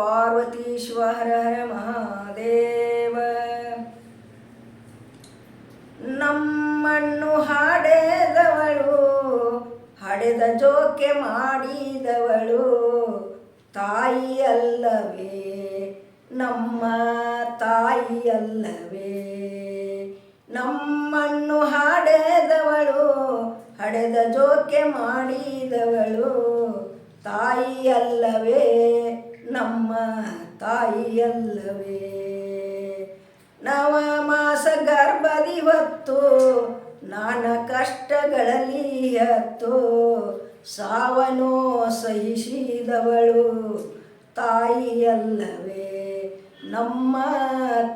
ಪಾರ್ವತೀಶ್ವರ ಹರ ಮಹಾದೇವ. ನಮ್ಮನ್ನು ಹಾಡೆದವಳು, ಹಡೆದ ಜೋಕೆ ಮಾಡಿದವಳು, ತಾಯಿಯಲ್ಲವೇ, ನಮ್ಮ ತಾಯಿಯಲ್ಲವೇ. ನಮ್ಮಣ್ಣು ಹಾಡೆದವಳು, ಹಡೆದ ಜೋಕೆ ಮಾಡಿದವಳು, ತಾಯಿಯಲ್ಲವೇ. ನಮ್ಮ ತಾಯಿಯಲ್ಲವೇ. ನವ ಮಾಸ ಗರ್ಭದಿವತ್ತು ನಾನ ಕಷ್ಟಗಳಲ್ಲಿ ಹತ್ತು, ಸಾವನೋ ಸಹಿಸಿದವಳು ತಾಯಿಯಲ್ಲವೇ. ನಮ್ಮ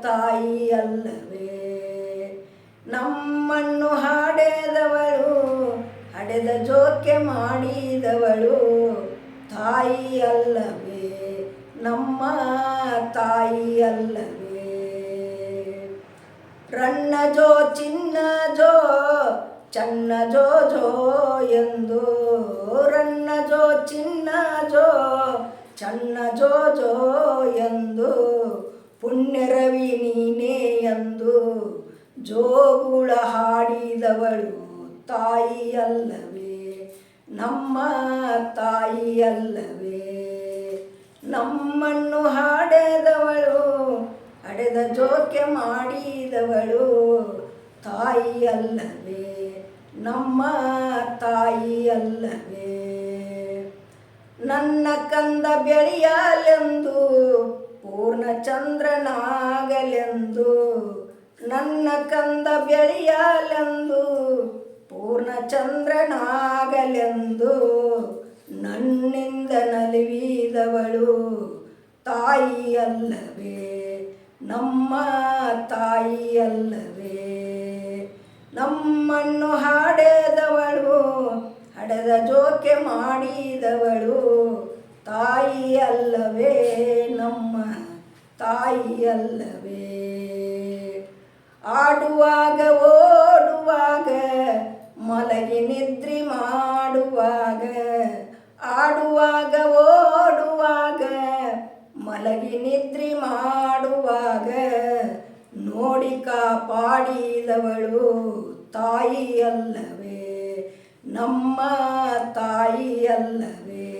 ತಾಯಿಯಲ್ಲವೇ. ನಮ್ಮನ್ನು ಹಾಡೆದವಳು, ಹಡೆದ ಜೋಕೆ ಮಾಡಿದವಳು ತಾಯಿಯಲ್ಲವೇ. ನಮ್ಮ ತಾಯಿಯಲ್ಲವೇ. ರನ್ನ ಜೋ ಚಿನ್ನ ಜೋ ಎಂದು. ರನ್ನ ಜೋ ಚಿನ್ನ ಜೋ ಚನ್ನ ಜೋ ಜೋ ಎಂದು. ಪುಣ್ಯರವಿ ನೀನೇ ಎಂದು. ಜೋಗುಳ ಹಾಡಿದವಳು ತಾಯಿಯಲ್ಲವೇ. ನಮ್ಮ ತಾಯಿಯಲ್ಲವೇ. ನಮ್ಮನ್ನು ಹಾಡೆದವಳು, ಅಡೆದ ಜೋಕೆ ಮಾಡಿದವಳು. ತಾಯಿ ಅಲ್ಲವೇ ನಮ್ಮ ತಾಯಿ ಅಲ್ಲವೇ ನನ್ನ ಕಂದ ಬೆಳೆಯಲೆಂದು, ಪೂರ್ಣ ಚಂದ್ರನಾಗಲೆಂದು. ನನ್ನ ಕಂದ ಬೆಳೆಯಲೆಂದು, ಪೂರ್ಣ ಚಂದ್ರನಾಗಲೆಂದು. ನನ್ನಿಂದ ನಲಿವಿದವಳು ತಾಯಿಯಲ್ಲವೇ, ನಮ್ಮ ತಾಯಿಯಲ್ಲವೇ. ನಮ್ಮನ್ನು ಹಾಡೆದವಳು, ಹಡೆದ ಜೋಕೆ ಮಾಡಿದವಳು ತಾಯಿಯಲ್ಲವೇ, ನಮ್ಮ ತಾಯಿಯಲ್ಲವೇ. ಆಡುವಾಗ, ಓಡುವಾಗ, ಮಲಗಿ ನಿದ್ರಿ ಮಾಡುವಾಗ ಆಡುವಾಗ ಓಡುವಾಗ, ಮಲಗಿ ನಿದ್ರಿ ಮಾಡುವಾಗ, ನೋಡಿ ಕಾಪಾಡಿದವಳು ತಾಯಿಯಲ್ಲವೇ ನಮ್ಮ ತಾಯಿಯಲ್ಲವೇ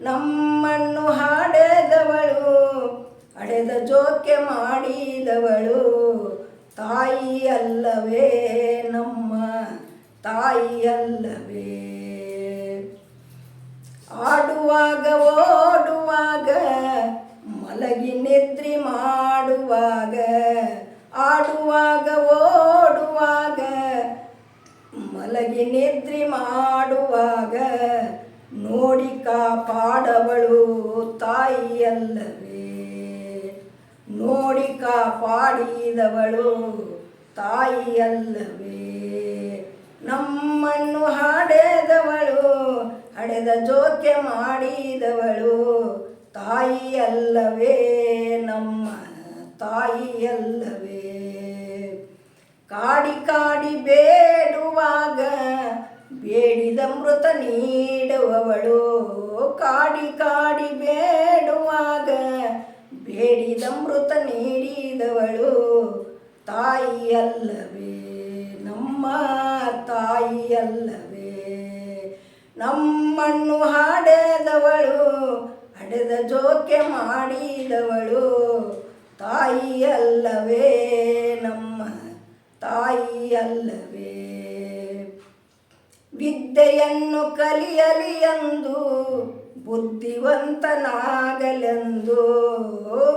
ನಮ್ಮನ್ನು ಹಾಡೆದವಳು, ಅಡೆದ ಜೋಕೆ ಮಾಡಿದವಳು ತಾಯಿಯಲ್ಲವೇ ನಮ್ಮ ತಾಯಿಯಲ್ಲವೇ ಆಡುವಾಗ ಓಡುವಾಗ, ಮಲಗಿ ನಿದ್ರಿ ಮಾಡುವಾಗ ಆಡುವಾಗ ಓಡುವಾಗ, ಮಲಗಿ ನಿದ್ರಿ ಮಾಡುವಾಗ, ನೋಡಿ ಕಾಪಾಡವಳು ತಾಯಿಯಲ್ಲವೇ. ನೋಡಿ ಕಾಪಾಡಿದವಳು ತಾಯಿಯಲ್ಲವೇ. ನಮ್ಮನ್ನು ಹಾಡೆದವಳು ಹಡೆದ ಜೋಕೆ ಮಾಡಿದವಳು. ತಾಯಿಯಲ್ಲವೇ ನಮ್ಮ ತಾಯಿಯಲ್ಲವೇ. ಕಾಡಿ ಕಾಡಿ ಬೇಡುವಾಗ ಬೇಡಿದ ಮೃತ ನೀಡುವವಳು. ಕಾಡಿ ಕಾಡಿ ಬೇಡುವಾಗ ಬೇಡಿದ ಮೃತ ನೀಡಿದವಳು. ತಾಯಿಯಲ್ಲವೇ. ನಮ್ಮ ತಾಯಿಯಲ್ಲವೇ. ನಮ್ಮನ್ನು ಹಾಡೆದವಳು, ಹಡೆದ ಜೋಕೆ ಮಾಡಿದವಳು ತಾಯಿಯಲ್ಲವೇ, ನಮ್ಮ ತಾಯಿಯಲ್ಲವೇ. ವಿದ್ಯೆಯನ್ನು ಕಲಿಯಲಿ ಎಂದು, ಬುದ್ಧಿವಂತನಾಗಲೆಂದು,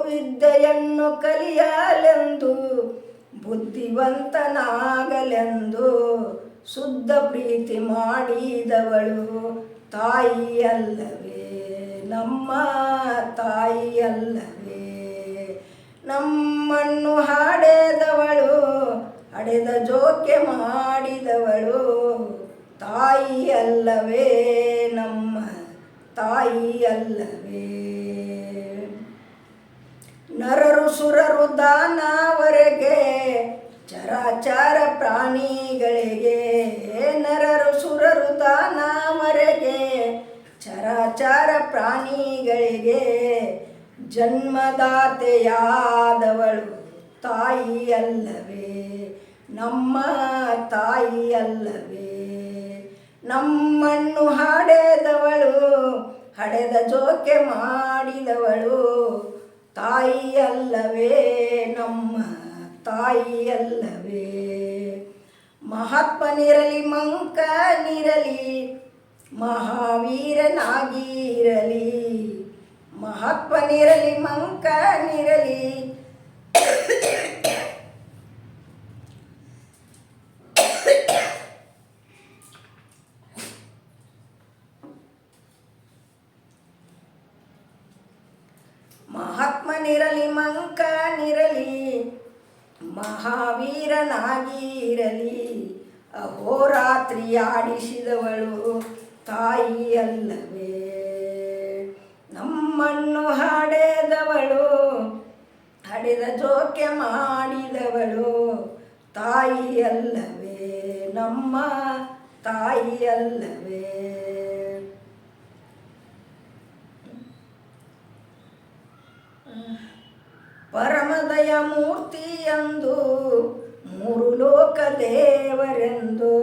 ವಿದ್ಯೆಯನ್ನು ಕಲಿಯಲೆಂದು ಬುದ್ಧಿವಂತನಾಗಲೆಂದು ಶುದ್ಧ ಪ್ರೀತಿ ಮಾಡಿದವಳು ತಾಯಿಯಲ್ಲವೇ, ನಮ್ಮ ತಾಯಿಯಲ್ಲವೇ. ನಮ್ಮನ್ನು ಹಾಡೆದವಳು, ಹಡೆದ ಜೋಕೆ ಮಾಡಿದವಳು ತಾಯಿಯಲ್ಲವೇ, ನಮ್ಮ ತಾಯಿಯಲ್ಲವೇ. ನರರು ಸುರರು ದಾನವರೆಗೆ ಚರಾಚರ ಪ್ರಾಣಿಗಳಿಗೆ, ನರರು ಸುರರು ತಾನಾಮರೆಗೆ, ಚರಾಚಾರ ಪ್ರಾಣಿಗಳಿಗೆ, ಜನ್ಮದಾತೆಯಾದವಳು ತಾಯಿಯಲ್ಲವೇ, ನಮ್ಮ ತಾಯಿಯಲ್ಲವೇ. ನಮ್ಮನ್ನು ಹಾಡೆದವಳು, ಹಡೆದ ಜೋಕೆ ಮಾಡಿದವಳು ತಾಯಿಯಲ್ಲವೇ ನಮ್ಮ ತಾಯಿಯಲ್ಲವೇ. ಮಹಾತ್ಮನಿರಲಿ ಮಂಕನಿರಲಿ ಮಹಾವೀರನಾಗಿರಲಿ. ಮಹಾತ್ಮನಿರಲಿ ಮಂಕನಿರಲಿ ಮಹಾತ್ಮನಿರಲಿ ಮಂಕನಿರಲಿ ಮಹಾವೀರನಾಗಿರಲಿ. ಅಹೋರಾತ್ರಿ ಆಡಿಸಿದವಳು ತಾಯಿಯಲ್ಲವೇ. ನಮ್ಮನ್ನು ಹಡೆದವಳು ಹಡೆದ ಜೋಕೆ ಮಾಡಿದವಳು ತಾಯಿಯಲ್ಲವೇ. ನಮ್ಮ ತಾಯಿಯಲ್ಲವೇ. ಪರಮದಯ ಮೂರ್ತಿಯಂದು, ಮೂರು ಲೋಕ ದೇವರೆಂದು,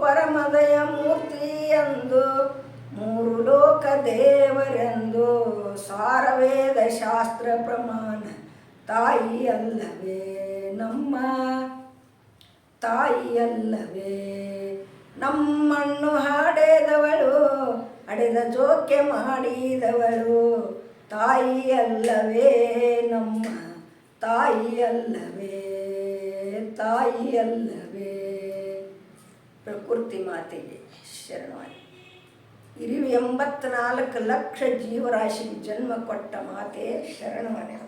ಪರಮದಯ ಮೂರ್ತಿಯಂದು, ಮೂರು ಲೋಕ ದೇವರೆಂದು, ಸಾರವೇದ ಶಾಸ್ತ್ರ ಪ್ರಮಾಣ ತಾಯಿಯಲ್ಲವೇ ನಮ್ಮ, ತಾಯಿಯಲ್ಲವೇ ನಮ್ಮನ್ನು ಹಾಡೆದವಳು, ಅಡೆದ ಜೋಕೆ ಮಾಡಿದವಳು ತಾಯಿ ಅಲ್ಲವೇ ನಮ್ಮ. ತಾಯಿಯಲ್ಲವೇ ತಾಯಿಯಲ್ಲವೇ. ಪ್ರಕೃತಿ ಮಾತೆಗೆ ಶರಣವಾಗಿ ಇರಿವು ಎಂಬತ್ನಾಲ್ಕು ಲಕ್ಷ ಜೀವರಾಶಿಗೆ ಜನ್ಮ ಕೊಟ್ಟ ಮಾತೆ ಶರಣವನೆ